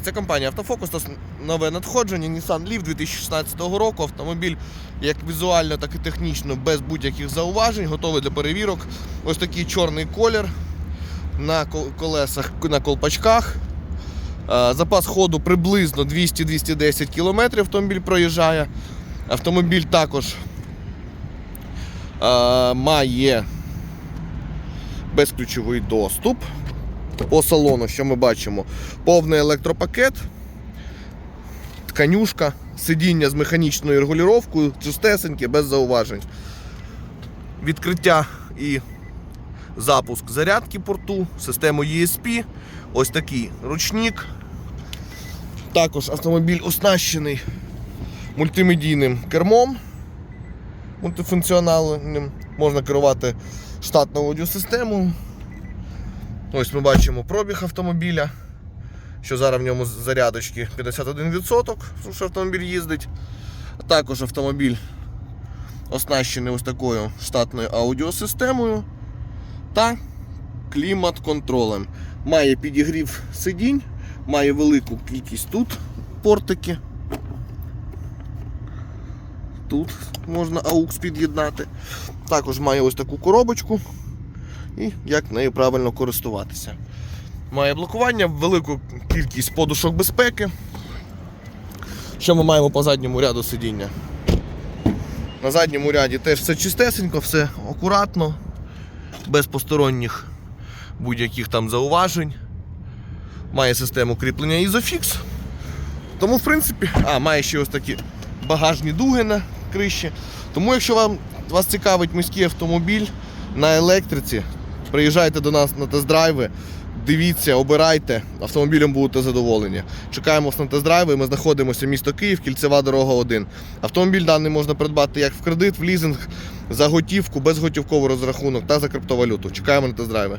Це компанія Автофокус, це нове надходження Nissan Leaf 2016 року. Автомобіль як візуально, так і технічно без будь-яких зауважень, готовий для перевірок. Ось такий чорний колір на кол- колесах, на колпачках. Е, Запас ходу приблизно 200-210 км автомобіль проїжджає. Автомобіль також е, має безключовий доступ. По салону, що ми бачимо, повний електропакет, тканюшка, сидіння з механічною регулювання, чистесеньке, без зауважень. Відкриття і запуск зарядки порту, систему ESP, ось такий ручник. Також автомобіль оснащений мультимедійним кермом мультифункціональним. Можна керувати штатною аудіосистемою. Ось ми бачимо пробіг автомобіля, що зараз в ньому зарядочки 51%, що автомобіль їздить. Також автомобіль оснащений ось такою штатною аудіосистемою та клімат-контролем. Має підігрів сидінь, має велику кількість тут портики. Тут можна AUX під'єднати. Також має ось таку коробочку і як нею правильно користуватися. Має блокування, велику кількість подушок безпеки. Що ми маємо по задньому ряду сидіння? На задньому ряді теж все чистесенько, все акуратно, без посторонніх будь-яких там зауважень. Має систему кріплення Isofix. Тому, в принципі, а, має ще ось такі багажні дуги на криші. Тому, якщо вам, вас цікавить міський автомобіль на електриці, приїжджайте до нас на тест-драйви, дивіться, обирайте, автомобілем будете задоволені. Чекаємо на тест-драйви, ми знаходимося місто Київ, кільцева дорога 1. Автомобіль даний можна придбати як в кредит, в лізинг, за готівку, безготівковий розрахунок та за криптовалюту. Чекаємо на тест-драйви.